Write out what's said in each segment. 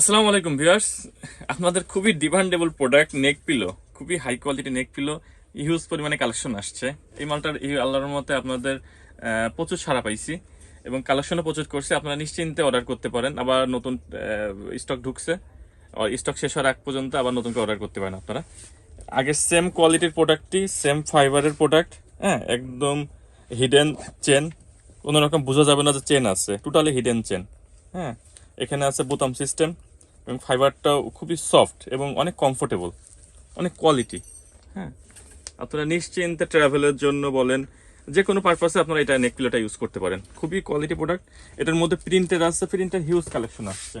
আসসালামু আলাইকুম ভিউয়ার্স। আপনাদের খুবই ডিমান্ডেবল প্রোডাক্ট নেক পিলো। খুবই high quality neck pillow. Huge পরিমাণে কালেকশন আসছে। এই মালটার এই আল্লাহর মতে আপনাদের প্রচুর সারা পাইছি এবং কালেকশনও প্রচুর করছে। আপনারা নিশ্চিন্তে অর্ডার করতে পারেন। আবার নতুন স্টক ঢুকছে। স্টক শেষ হওয়ার আগ পর্যন্ত আবার নতুন করে অর্ডার করতে পারেন আপনারা। আগে সেম কোয়ালিটির প্রোডাক্টটি সেম ফাইবারের প্রোডাক্ট হ্যাঁ একদম হিডেন চেন কোনো রকম বোঝা যাবে না যে চেন আছে। টোটালি হিডেন চেন হ্যাঁ এখানে আছে বোতাম সিস্টেম এবং ফাইবারটাও খুবই সফট এবং অনেক কমফোর্টেবল অনেক কোয়ালিটি হ্যাঁ আপনারা নিশ্চিন্তে ট্রাভেলের জন্য বলেন যে কোনো পারপাসে আপনারা এটা নেকপিলোটা ইউজ করতে পারেন। খুবই কোয়ালিটি প্রোডাক্ট এটার মধ্যে প্রিন্টের আসছে প্রিন্টের হিউজ কালেকশন আসছে।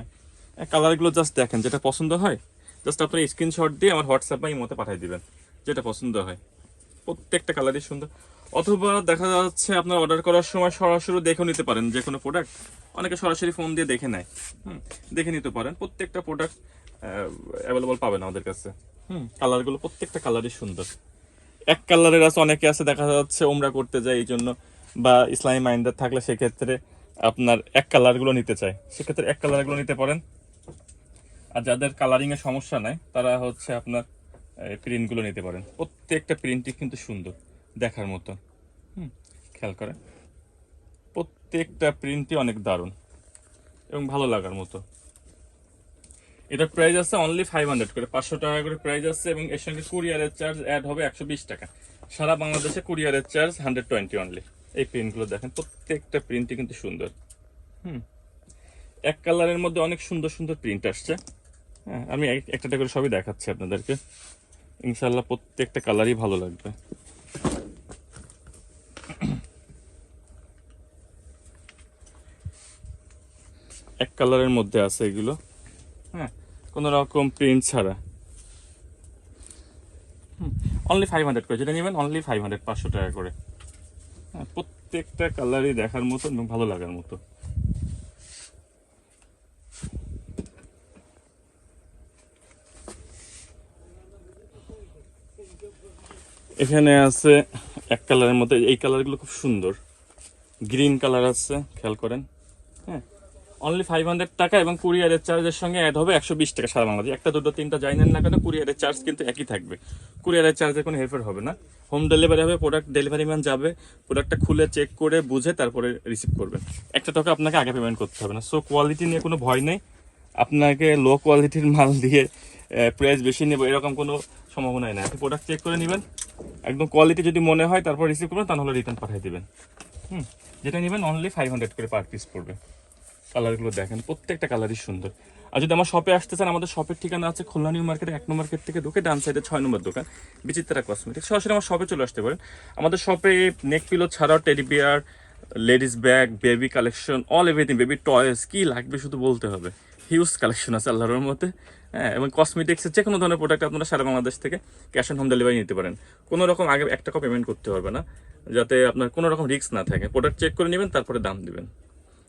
কালারগুলো জাস্ট দেখেন, যেটা পছন্দ হয় জাস্ট আপনার স্ক্রিনশট দিয়ে আমার হোয়াটসঅ্যাপ বা ইমোতে পাঠিয়ে দিবেন, যেটা পছন্দ হয়। প্রত্যেকটা কালারই সুন্দর। অথবা দেখা যাচ্ছে আপনার অর্ডার করার সময় সরাসরি দেখেও নিতে পারেন যে কোনো প্রোডাক্ট অনেকে সরাসরি ফোন দিয়ে দেখে নেয়। হুম, দেখে নিতে পারেন। প্রত্যেকটা প্রোডাক্ট অ্যাভেলেবল পাবেন আমাদের কাছে। হুম কালারগুলো প্রত্যেকটা কালারই সুন্দর। এক কালারের আছে, অনেকে আছে, দেখা যাচ্ছে ওমরা করতে যায় এই জন্য, বা ইসলামী মাইন্ডার থাকলে সেক্ষেত্রে আপনার এক কালারগুলো নিতে চায়। সেক্ষেত্রে এক কালারগুলো নিতে পারেন। আর যাদের কালারিং এর সমস্যা নাই, তারা হচ্ছে আপনার প্রিন্টগুলো নিতে পারেন। প্রত্যেকটা প্রিন্টই কিন্তু সুন্দর। দেখার মতো। হুম, খেয়াল করেন। প্রত্যেকটা প্রিন্টই অনেক দারুণ এবং ভালো লাগার মতো। এটার প্রাইস আছে অনলি ফাইভ হান্ড্রেড করে, পাঁচশো টাকা করে প্রাইস আছে এবং এর সঙ্গে কুরিয়ারের চার্জ অ্যাড হবে একশো বিশ টাকা। সারা বাংলাদেশে কুরিয়ারের চার্জ হান্ড্রেড টোয়েন্টি অনলি এই প্রিন্টগুলো দেখেন, প্রত্যেকটা প্রিন্টই কিন্তু সুন্দর। হুম, এক কালারের মধ্যে অনেক সুন্দর সুন্দর প্রিন্ট আসছে। হ্যাঁ আমি এক- একটা একটা করে সবই দেখাচ্ছি আপনাদেরকে। ইনশাল্লাহ প্রত্যেকটা কালারই ভালো লাগবে। এক কালারের মধ্যে আছে এগুলো হ্যাঁ? কোনো রকম প্রিন্ট ছাড়া। অনলি ফাইভ হান্ড্রেড করে, যেটা নেবেন অনলি ফাইভ হান্ড্রেড পাঁচশো টাকা করে। হ্যাঁ প্রত্যেকটা কালারই দেখার মতো এবং ভালো লাগার মতো। এখানে আছে এক কালারের মধ্যে, এই কালারগুলো খুব সুন্দর। গ্রিন কালার আছে, খেয়াল করেন হ্যাঁ? অনলি ফাইভ হান্ড্রেড টাকা এবং কুরিয়ারের চার্জের সঙ্গে অ্যাড হবে একশো বিশ টাকা সারা বাংলাদেশ। একটা, দুটো, তিনটা যাই নেন না কেন কুরিয়ারের চার্জ কিন্তু একই থাকবে। কুরিয়ারের চার্জের কোনো হেরফের হবে না। হোম ডেলিভারি হবে প্রোডাক্ট ডেলিভারি ম্যান যাবে প্রোডাক্টটা খুলে চেক করে বুঝে তারপরে রিসিভ করবেন। একটা টাকা আপনাকে আগে পেমেন্ট করতে হবে না। সো কোয়ালিটি নিয়ে কোনো ভয় নেই। আপনাকে লো কোয়ালিটির মাল দিয়ে প্রাইস বেশি নেব, এরকম কোনো সম্ভাবনাই নাই। আপনি প্রোডাক্ট চেক করে নেবেন। একদম কোয়ালিটি যদি মনে হয়, তারপর রিসিভ করবেন, তাহলে রিটার্ন পাঠিয়ে দেবেন। হুম, যেটা নেবেন অনলি ফাইভ হান্ড্রেড করে পার পিস পড়বে। কালারগুলো দেখেন, প্রত্যেকটা কালারই সুন্দর। আর যদি আমার শপে আসতে চান, আমাদের শপের ঠিকানা আছে খুলনা নিউ মার্কেটে, এক নম্বর মার্কেট থেকে ঢুকে ডান সাইডে ছয় নম্বর দোকান, বিচিত্রা কসমেটিক সরাসরি আমার শপে চলে আসতে পারেন। আমাদের শপে নেক পিলো ছাড়াও teddy bear ladies bag baby collection all everything baby toys কি লাগবে শুধু বলতে হবে। হিউজ কালেকশন আছে আল্লাহর মতে হ্যাঁ এবং কসমেটিক্সের যে কোনো ধরনের প্রোডাক্ট আপনারা সারা বাংলাদেশ থেকে ক্যাশ অন হোম ডেলিভারি নিতে পারেন। কোনো রকম আগে এক টাকা পেমেন্ট করতে হবে না, যাতে আপনার কোনো রকম রিস্ক না থাকে। প্রোডাক্ট চেক করে নেবেন, তারপরে দাম দিবেন।